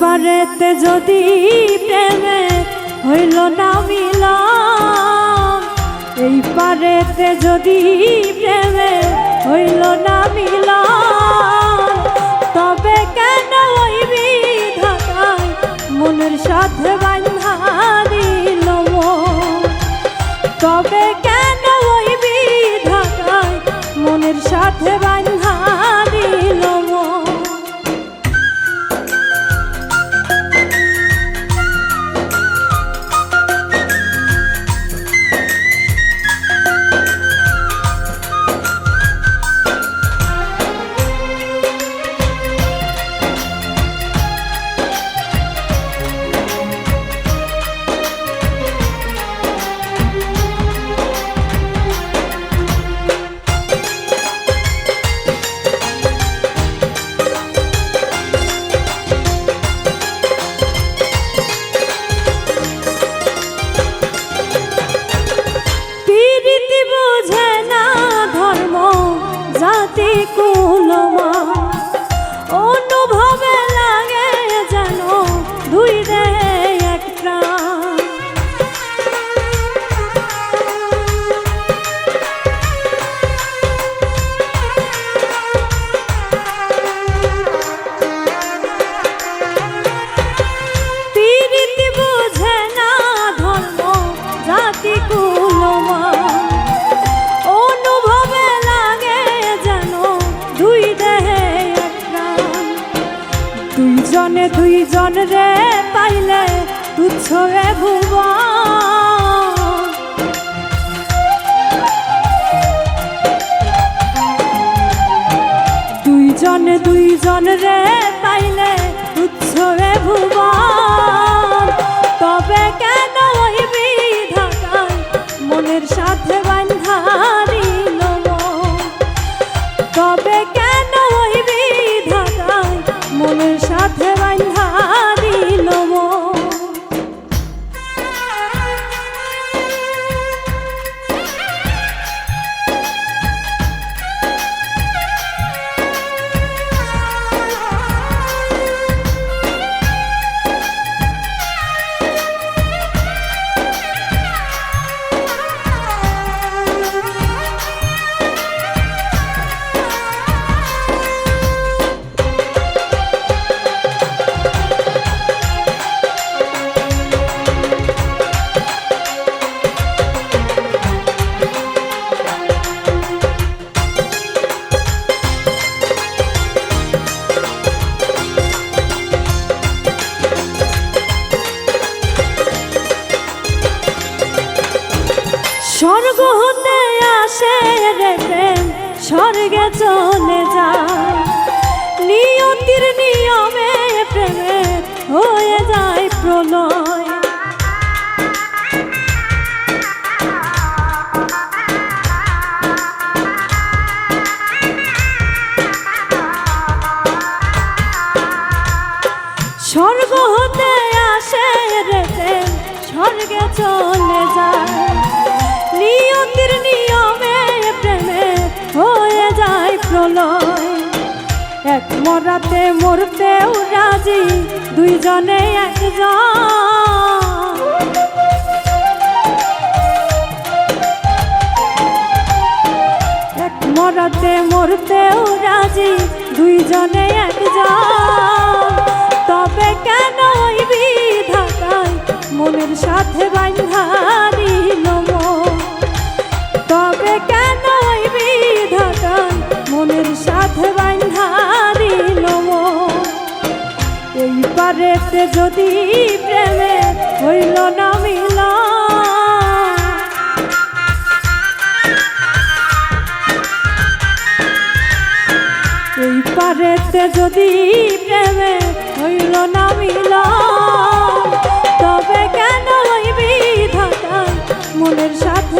পারেতে যদি প্রেমে হইল না মিল এই পারেতে যদি প্রেমে হইল না মিল তবে কেন ওই বিধাতায় মনের সাথে দিল? তবে কেন বিধাতায় মনের সাথে বান্ধা Tủ. দুইজনে দুইজন রে পাইলে তুচ্ছ রে ভুব দুইজনে দুইজন রে পাইলে তুচ্ছ রে ভুবন। স্বর্গে চলে যায় নিয়তির নিয়মে প্রেমে হয়ে যায় প্রলয়। স্বর্গ হতে আসে রে স্বর্গে চলে যায়। নিয়তির নিয়মে এক মরাতে মরতেও রাজি, দুইজনে একজন। এক মহাতে মরতেও রাজি, দুইজনে একজন। তবে কেন ওই মনের সাথে মন তবে কেন ওই মনের সাথে পারেতে যদি প্রেমে হইল না মিলা এই পারেতে যদি প্রেমে হইল না মিল তবে কেন ওই বিধাতা মনের সাথে